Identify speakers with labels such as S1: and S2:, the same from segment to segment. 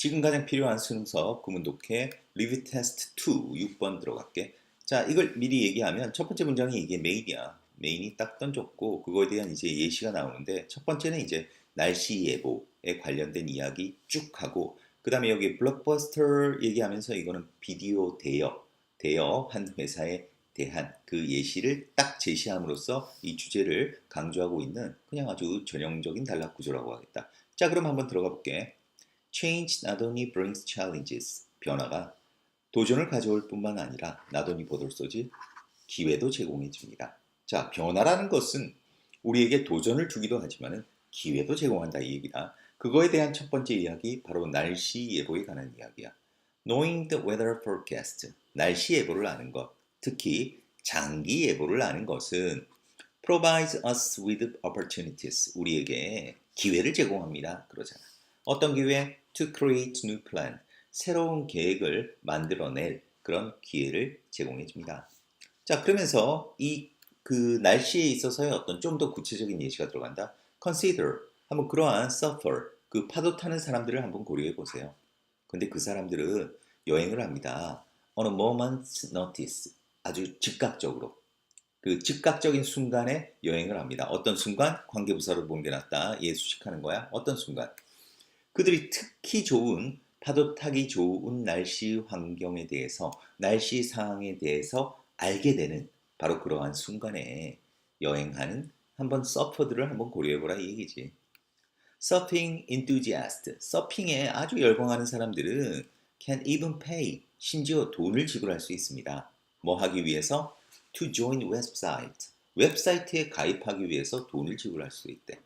S1: 지금 가장 필요한 순서 구문 독해 리뷰 테스트 2 6번 들어갈게. 자, 이걸 미리 얘기하면 첫 번째 문장이 이게 메인이야. 메인이 딱 던졌고 그거에 대한 이제 예시가 나오는데 첫 번째는 이제 날씨 예보에 관련된 이야기 쭉 하고 그 다음에 여기 블록버스터 얘기하면서 이거는 비디오 대여 대여 한 회사에 대한 그 예시를 딱 제시함으로써 이 주제를 강조하고 있는 그냥 아주 전형적인 단락 구조라고 하겠다. 자, 그럼 한번 들어가 볼게. Change not only brings challenges. 변화가 도전을 가져올 뿐만 아니라 not only 보돌 쏘지 기회도 제공해 줍니다. 자, 변화라는 것은 우리에게 도전을 주기도 하지만은 기회도 제공한다 이 얘기다. 그거에 대한 첫 번째 이야기 바로 날씨 예보에 관한 이야기야. Knowing the weather forecast. 날씨 예보를 아는 것. 특히 장기 예보를 아는 것은 provides us with opportunities. 우리에게 기회를 제공합니다. 그러잖아. 어떤 기회? To create new plan. 새로운 계획을 만들어낼 그런 기회를 제공해 줍니다. 자, 그러면서 이 그 날씨에 있어서의 어떤 좀 더 구체적인 예시가 들어간다. Consider. 한번 그러한 suffer. 그 파도 타는 사람들을 한번 고려해 보세요. 근데 그 사람들은 여행을 합니다. on a moment's notice. 아주 즉각적으로. 그 즉각적인 순간에 여행을 합니다. 어떤 순간? 관계부사로 보는 게 낫다. 예 수식하는 거야. 어떤 순간? 그들이 특히 좋은 파도 타기 좋은 날씨 환경에 대해서 날씨 상황에 대해서 알게 되는 바로 그러한 순간에 여행하는 한번 서퍼들을 한번 고려해보라 이 얘기지. 서핑 enthusiast, 서핑에 아주 열광하는 사람들은 can even pay, 심지어 돈을 지불할 수 있습니다. 뭐 하기 위해서? to join website, 웹사이트에 가입하기 위해서 돈을 지불할 수 있대.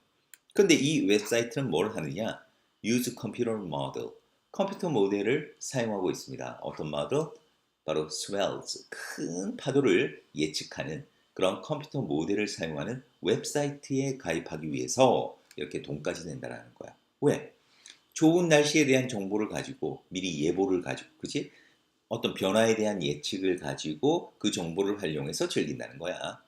S1: 근데 이 웹사이트는 뭘 하느냐? Use computer model, 컴퓨터 모델을 사용하고 있습니다. 어떤 모델? 바로 swells, 큰 파도를 예측하는 그런 컴퓨터 모델을 사용하는 웹사이트에 가입하기 위해서 이렇게 돈까지 낸다라는 거야. 왜? 좋은 날씨에 대한 정보를 가지고 미리 예보를 가지고, 그지? 어떤 변화에 대한 예측을 가지고 그 정보를 활용해서 즐긴다는 거야.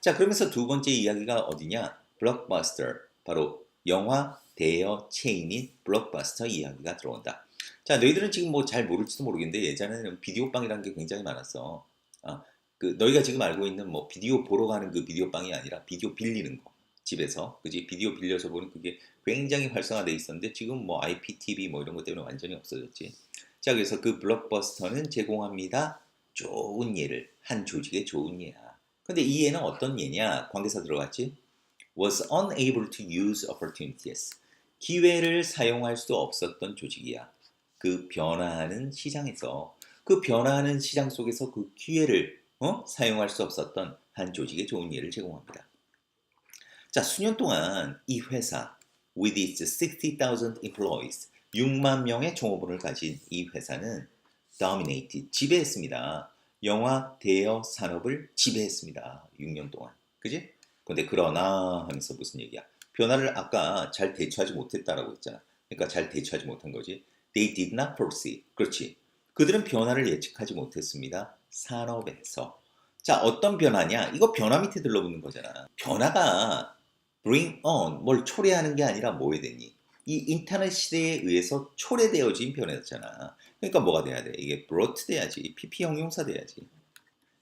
S1: 자, 그러면서 두 번째 이야기가 어디냐? 블록버스터. 바로 영화 대여 체인인 블록버스터 이야기가 들어온다. 자, 너희들은 지금 뭐 잘 모를지도 모르겠는데 예전에는 비디오방이라는 게 굉장히 많았어. 아, 그 너희가 지금 알고 있는 뭐 비디오 보러 가는 그 비디오방이 아니라 비디오 빌리는 거. 집에서 그지 비디오 빌려서 보는 그게 굉장히 활성화돼 있었는데 지금 뭐 IPTV 뭐 이런 것 때문에 완전히 없어졌지. 자 그래서 그 블록버스터는 제공합니다. 좋은 예를 한 조직의 좋은 예야. 근데 이 예는 어떤 예냐? 관계사 들어갔지? was unable to use opportunities. 기회를 사용할 수 없었던 조직이야. 그 변화하는 시장에서 그 변화하는 시장 속에서 그 기회를 어? 사용할 수 없었던 한 조직의 좋은 예를 제공합니다. 자, 수년 동안 이 회사 with its 60,000 employees 6만 명의 종업원을 가진 이 회사는 dominated 지배했습니다. 영화 대여 산업을 지배했습니다. 6년 동안. 그지? 근데 그러나 하면서 무슨 얘기야? 변화를 아까 잘 대처하지 못했다라고 했잖아. 그러니까 잘 대처하지 못한 거지. They did not foresee. 그렇지. 그들은 변화를 예측하지 못했습니다. 산업에서. 자, 어떤 변화냐? 이거 변화 밑에 들러붙는 거잖아. 변화가 bring on, 뭘 초래하는 게 아니라 뭐에 되니? 이 인터넷 시대에 의해서 초래되어진 변화잖아. 그러니까 뭐가 돼야 돼? 이게 brought 돼야지. PP 형용사 돼야지.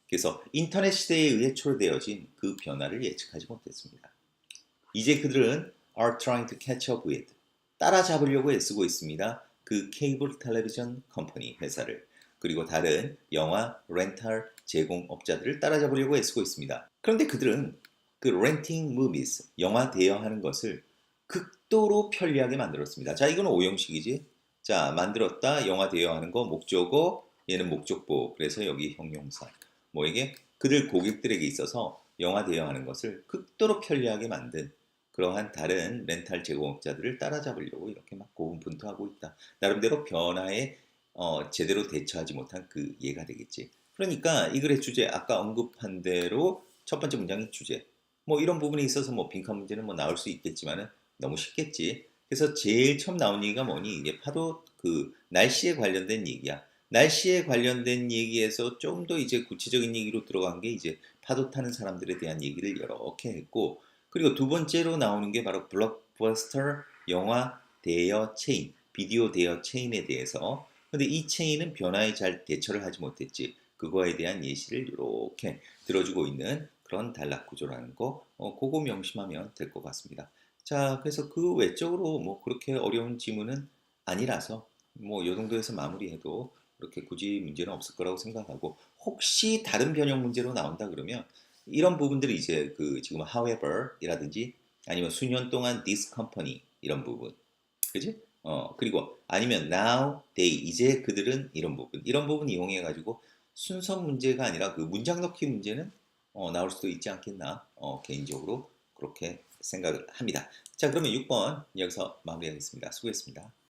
S1: 그래서 인터넷 시대에 의해 초래되어진 그 변화를 예측하지 못했습니다. 이제 그들은 are trying to catch up with 따라잡으려고 애쓰고 있습니다. 그 케이블 텔레비전 컴퍼니 회사를 그리고 다른 영화 렌탈 제공업자들을 따라잡으려고 애쓰고 있습니다. 그런데 그들은 그 렌팅 무비스 영화 대여하는 것을 극도로 편리하게 만들었습니다. 자, 이거는 오형식이지. 자, 만들었다 영화 대여하는 거 목적어 얘는 목적보 그래서 여기 형용사 뭐에게 그들 고객들에게 있어서 영화 대여하는 것을 극도로 편리하게 만든 그러한 다른 렌탈 제공업자들을 따라잡으려고 이렇게 막 고군분투하고 있다. 나름대로 변화에 어, 제대로 대처하지 못한 그 예가 되겠지. 그러니까 이 글의 주제 아까 언급한 대로 첫 번째 문장의 주제 뭐 이런 부분에 있어서 뭐 빈칸 문제는 뭐 나올 수 있겠지만은 너무 쉽겠지. 그래서 제일 처음 나온 얘기가 뭐니 이게 파도 그 날씨에 관련된 얘기야. 날씨에 관련된 얘기에서 좀 더 이제 구체적인 얘기로 들어간 게 이제 파도 타는 사람들에 대한 얘기를 이렇게 했고 그리고 두 번째로 나오는 게 바로 블록버스터 영화 대여 체인 비디오 대여 체인에 대해서 근데 이 체인은 변화에 잘 대처를 하지 못했지 그거에 대한 예시를 이렇게 들어주고 있는 그런 단락 구조라는 거 어, 그거 명심하면 될 것 같습니다. 자 그래서 그 외적으로 뭐 그렇게 어려운 지문은 아니라서 뭐 이 정도에서 마무리해도 그렇게 굳이 문제는 없을 거라고 생각하고 혹시 다른 변형 문제로 나온다 그러면 이런 부분들이 이제 그 지금 however이라든지 아니면 수년 동안 this company 이런 부분 그지? 어 그리고 아니면 now they 이제 그들은 이런 부분 이런 부분 이용해 가지고 순서 문제가 아니라 그 문장 넣기 문제는 어, 나올 수도 있지 않겠나 어, 개인적으로 그렇게 생각을 합니다. 자 그러면 6번 여기서 마무리하겠습니다. 수고했습니다.